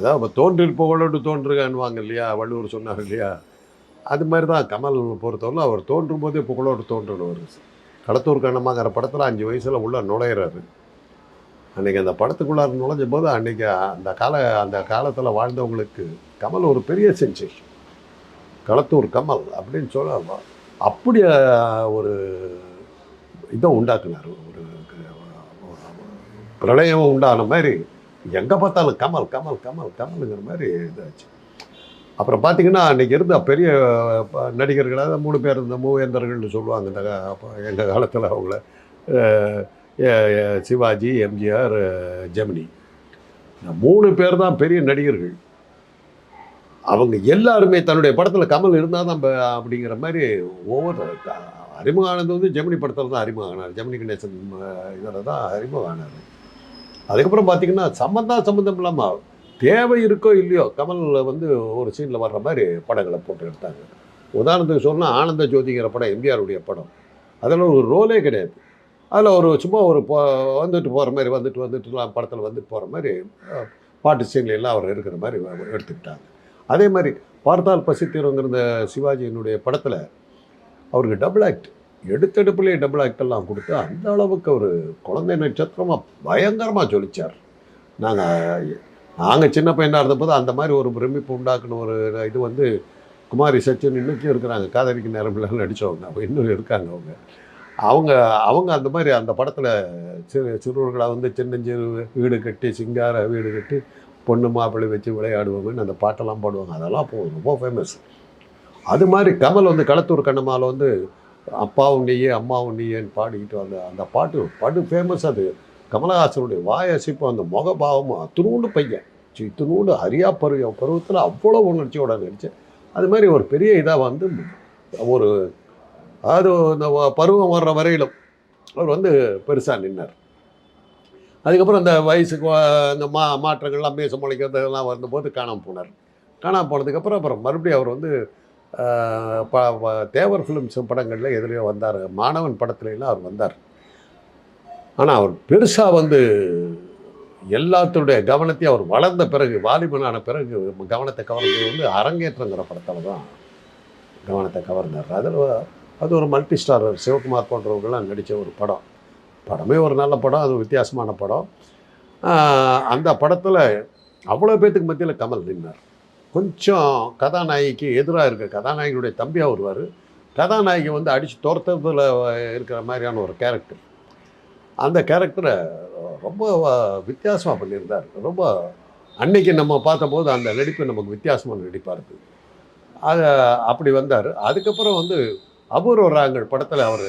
அதான் இப்போ தோன்றிருப்பவளோடு புகழோடு தோன்றுகான்வாங்க இல்லையா? வள்ளுவர் சொன்னார் இல்லையா? அது மாதிரி தான் கமல் பொறுத்தவரை அவர் தோன்றும் போதே புகழோடு தோன்றணும் களத்தூர் கண்ணமாங்கிற படத்தில் அஞ்சு வயசில் உள்ள நுழையிறாரு. அன்றைக்கி அந்த படத்துக்குள்ளார் நுழைஞ்ச போது அன்றைக்கி அந்த கால அந்த காலத்தில் வாழ்ந்தவங்களுக்கு கமல் ஒரு பெரிய சென்சேஷன் களத்தூர் கமல் அப்படின்னு சொல்ல அப்படி ஒரு இதை உண்டாக்குனார். ஒரு பிரளயம் உண்டான மாதிரி எங்கே பார்த்தாலும் கமல் கமல் கமல் கமலுங்கிற மாதிரி இதாச்சு. அப்புறம் பார்த்தீங்கன்னா அன்றைக்கி இருந்த பெரிய ப- மூணு பேர் இருந்த மூவேந்தர்கள்னு சொல்லுவாங்க இந்த எங்கள் காலத்தில் அவங்கள. சிவாஜி எம்ஜிஆர் ஜெமினி. இந்த மூணு பேர் தான் பெரிய நடிகர்கள். அவங்க எல்லாருமே தன்னுடைய படத்தில் கமல் இருந்தால் தான் அப்படிங்கிற மாதிரி ஒவ்வொரு அறிமுக அறிமுகம் ஆனது வந்து ஜெமினி படத்தில் தான் அறிமுகம் ஆனார். ஜெமினி கணேசன் இதில் தான் அறிமுகம் ஆனார். அதுக்கப்புறம் பார்த்தீங்கன்னா சம்மந்தம் சம்மந்தம் இல்லாமல் தேவை இருக்கோ இல்லையோ கமல் வந்து ஒரு சீனில் வர்ற மாதிரி படங்களை போட்டு எடுத்தாங்க. உதாரணத்துக்கு சொன்னால் ஆனந்த ஜோதிங்கிற படம் எம்ஜிஆருடைய படம். அதில் ஒரு ரோலே கிடையாது. அதில் ஒரு சும்மா ஒரு போ வந்துட்டு போகிற மாதிரி வந்துட்டு வந்துட்டுலாம் படத்தில் வந்துட்டு போகிற மாதிரி பாட்டு சீன்ல எல்லாம் அவர் இருக்கிற மாதிரி எடுத்துக்கிட்டாங்க. அதே மாதிரி பார்த்தால் பசித்திரங்கிற சிவாஜியினுடைய படத்தில் அவருக்கு டபுள் ஆக்ட் எடுத்தெடுப்புலேயே டபுள் ஆக்டெல்லாம் கொடுத்து அந்த அளவுக்கு ஒரு குழந்தை நட்சத்திரமாக பயங்கரமாக சொல்லிச்சார் நாங்கள் நாங்கள் சின்ன பையனாக இருந்தபோது அந்த மாதிரி ஒரு பிரமிப்பு உண்டாக்குன ஒரு இது வந்து குமாரி சச்சின் இன்னைக்கும் இருக்கிறாங்க. காதலிக்கு நேரம் நடித்தவங்க அவங்க இன்னும் இருக்காங்க அவங்க. அவங்க அவங்க அந்த மாதிரி அந்த படத்தில் சிறு சிறுவர்களாக வந்து சின்னஞ்சிறு வீடு கட்டி சிங்கார வீடு கட்டி பொண்ணு மாப்பிள்ளை வச்சு விளையாடுவாங்கன்னு அந்த பாட்டெல்லாம் பாடுவாங்க. அதெல்லாம் ரொம்ப ஃபேமஸ் அது மாதிரி கமல் வந்து களத்தூர் கண்ணம்மாவில் வந்து அப்பாவும் நீயே அம்மாவும் நீயேன்னு பாடிக்கிட்டு அந்த அந்த பாட்டு படு ஃபேமஸ் அது. கமலஹாசனுடைய வாயசிப்பு அந்த முகபாவமும் அத்தினூண்டு பையன். இத்தினூண்டு அரியா பருவம் பருவத்தில் அவ்வளோ உணர்ச்சியோட நடித்தேன் அது மாதிரி ஒரு பெரிய இதாக வந்து ஒரு அது இந்த பருவம் வர்ற வரையிலும் அவர் வந்து பெருசாக நின்னார். அதுக்கப்புறம் இந்த வயசுக்கு அந்த இந்த மா மாற்றங்கள்லாம் மீச முளைக்கிறது இதெல்லாம் வந்தபோது காணாமல் போனார். காணாமல் போனதுக்கப்புறம் அப்புறம் மறுபடியும் அவர் வந்து தேவர் ஃபிலிம்ஸ் படங்களில் எதுலேயோ வந்தார். மாணவன் படத்துலலாம் அவர் வந்தார். ஆனால் அவர் பெருசாக வந்து எல்லாத்துடைய கவனத்தையும் அவர் வளர்ந்த பிறகு வாலிபனான பிறகு கவனத்தை கவர்ந்தது வந்து அரங்கேற்றங்கிற படத்தில் தான் கவனத்தை கவர்ந்தார். அதில் அது ஒரு மல்டி ஸ்டாரர் சிவகுமார் போன்றவர்கள்லாம் நடித்த ஒரு படம். படமே ஒரு நல்ல படம் அது வித்தியாசமான படம். அந்த படத்தில் அவ்வளோ பேத்துக்கு மத்தியில் கமல் நின்னார். கொஞ்சம் கதாநாயகிக்கு எதிராக இருக்க கதாநாயகியுடைய தம்பியாக வருவார். கதாநாயகி வந்து அடித்து துரத்துறதுல இருக்கிற மாதிரியான ஒரு கேரக்டர் அந்த கேரக்டரை ரொம்ப வித்தியாசமாக பண்ணியிருந்தார். ரொம்ப அன்னைக்கு நம்ம பார்த்தபோது அந்த நடிப்பு நமக்கு வித்தியாசமான நடிப்பாக இருக்குது அது அப்படி வந்தார். அதுக்கப்புறம் வந்து அபூர்வ ராங்கள் படத்தில் அவர்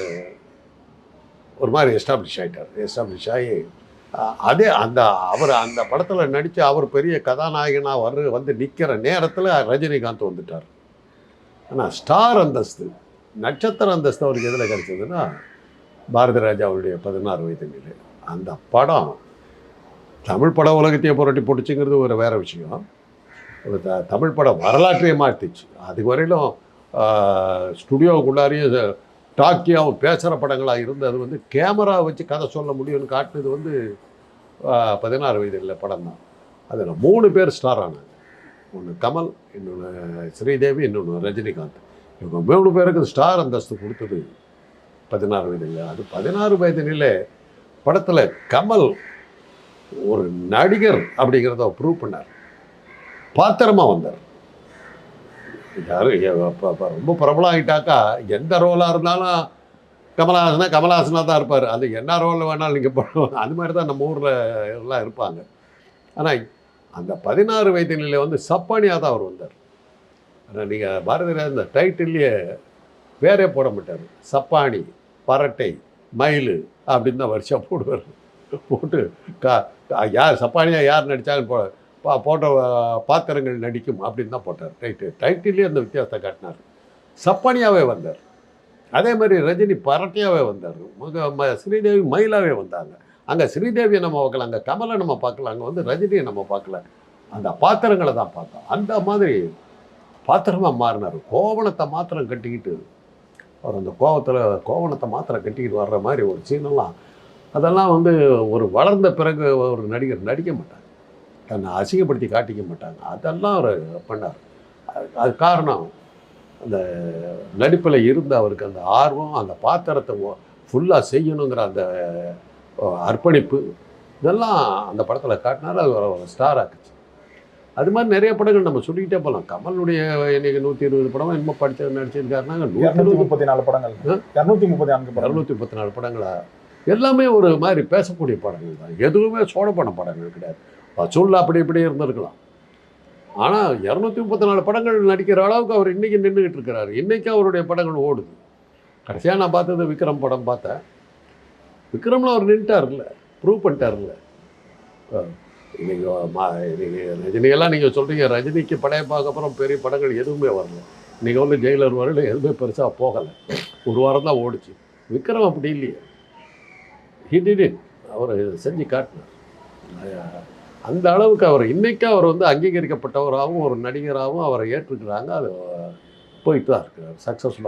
ஒரு மாதிரி எஸ்டாப்ளிஷ் ஆகிட்டார் எஸ்டாப்ளிஷ் ஆகி அதே அந்த அவர் அந்த படத்தில் நடித்து அவர் பெரிய கதாநாயகனாக வர்ற வந்து நிற்கிற நேரத்தில் ரஜினிகாந்த் வந்துட்டார். ஆனால் ஸ்டார் அந்தஸ்து நட்சத்திர அந்தஸ்து அவருக்கு எதில் கிடைச்சதுன்னா பாரதி ராஜா அவருடைய பதினாறு வயது நிலை அந்த படம் தமிழ் பட உலகத்தையே புரட்டி பிடிச்சிங்கிறது ஒரு வேறு விஷயம். த தமிழ் படம் வரலாற்றையே மாற்றிச்சு. அது வரையிலும் ஸ்டுடியோவுக்குள்ளாரையும் டாக்கியாகவும் பேசுகிற படங்களாக இருந்து அது வந்து கேமரா வச்சு கதை சொல்ல முடியும்னு காட்டினது வந்து பதினாறு வயதில் படம் தான் அதில் மூணு பேர் ஸ்டார் ஆனாங்க. ஒன்று கமல் இன்னொன்று ஸ்ரீதேவி இன்னொன்று ரஜினிகாந்த். இவங்க மூணு பேருக்கு ஸ்டார் அந்தஸ்து கொடுத்தது பதினாறு வயதில். அது பதினாறு வயதினிலே படத்தில் கமல் ஒரு நடிகர் அப்படிங்கிறத ப்ரூவ் பண்ணார். பாத்திரமாக வந்தார். ரொம்ப பிரபலம் ஆகிட்டாக்கா எந்த ரோலாக இருந்தாலும் கமலஹாசனா கமலஹாசனாக தான் இருப்பார். அது என்ன ரோலில் வேணாலும் நீங்கள் போடணும் அது மாதிரி தான் நம்ம ஊரில் எல்லாம் இருப்பாங்க. ஆனால் அந்த பதினாறு வயது நிலையில் வந்து சப்பானியாக தான் அவர் வந்தார். ஆனால் நீங்கள் பாரதியார் இந்த டைட்டில்லையே வேறே போட மாட்டார். சப்பானி பரட்டை மயில் அப்படின்னு தான் வருஷம் போடுவார். போட்டு கா யார் சப்பானியாக யார் நடித்தாலும் போ போட்ட பாத்திரங்கள் நடிக்கும் அப்படின்னு தான் போட்டார். டைட்டு டைட்டிலே அந்த வித்தியாசத்தை காட்டினார். சப்பானியாகவே வந்தார். அதே மாதிரி ரஜினி பரட்டையாகவே வந்தார். மக ம ஸ்ரீதேவி மயிலாகவே வந்தாங்க. அங்கே ஸ்ரீதேவியை நம்ம பார்க்கல அங்கே கமலை நம்ம பார்க்கல அங்கே வந்து ரஜினியை நம்ம பார்க்கல. அந்த பாத்திரங்களை தான் பார்த்தோம். அந்த மாதிரி பாத்திரமாக மாறினார். கோவணத்தை மாத்திரம் கட்டிக்கிட்டு அவர் அந்த கோவத்தில் கோவணத்தை மாத்திரம் கட்டிக்கிட்டு வர்ற மாதிரி ஒரு சீனெல்லாம் அதெல்லாம் வந்து ஒரு வளர்ந்த பிறகு ஒரு நடிகர் நடிக்க மாட்டார். தன்னை அசிங்கப்படுத்தி காட்டிக்க மாட்டாங்க. அதெல்லாம் அவர் பண்ணார். அது- காரணம் அந்த நடிப்பில் இருந்த அவருக்கு அந்த ஆர்வம் அந்த பாத்திரத்தை ஃபுல்லாக செய்யணுங்கிற அந்த அர்ப்பணிப்பு இதெல்லாம் அந்த படத்தில் காட்டினார். அது ஒரு ஸ்டார் ஆக்குச்சு. அது மாதிரி நிறைய படங்கள் நம்ம சொல்லிக்கிட்டே போகலாம். கமலுடைய இன்னைக்கு நூற்றி இருபது படம் என்னமோ படித்து நடிச்சிருக்காருனாங்க நூற்றி முப்பத்தி நாலு படங்கள்? இருநூத்தி முப்பத்தி நான்கு இரநூத்தி முப்பத்தி நாலு படங்களா? எல்லாமே ஒரு மாதிரி பேசக்கூடிய படங்கள் தான். எதுவுமே சோழப்பட படங்கள் கிடையாது. வசூல் அப்படி இப்படி இருந்திருக்கலாம். ஆனால் இரநூத்தி முப்பத்தி நாலு படங்கள் நடிக்கிற அளவுக்கு அவர் இன்றைக்கி நின்றுக்கிட்டு இருக்கிறார். இன்றைக்கும் அவருடைய படங்கள் ஓடுது. கடைசியாக நான் பார்த்தது விக்ரம் படம் பார்த்தேன். விக்ரமில் அவர் நின்ட்டார்ல ப்ரூவ் பண்ணிட்டார்ல நீங்கள் மா ரஜினியெல்லாம் நீங்கள் சொல்கிறீங்க ரஜினிக்கு படையப்பாக்கு அப்புறம் பெரிய படங்கள் எதுவுமே வரல. நீங்கள் வந்து ஜெயிலர் வரல எதுவுமே பெருசாக போகலை. ஒரு வாரம் தான் ஓடிச்சு. விக்ரம் அப்படி இல்லையே. ஹி அவர் செஞ்சு காட்டினார். அந்த அளவுக்கு அவர் இன்னைக்கு அவர் வந்து அங்கீகரிக்கப்பட்டவராகவும் ஒரு நடிகராகவும் அவரை ஏற்றுக்கிறாங்க. அது போயிட்டு தான் இருக்கிறார் சக்ஸஸ்ஃபுல்லாக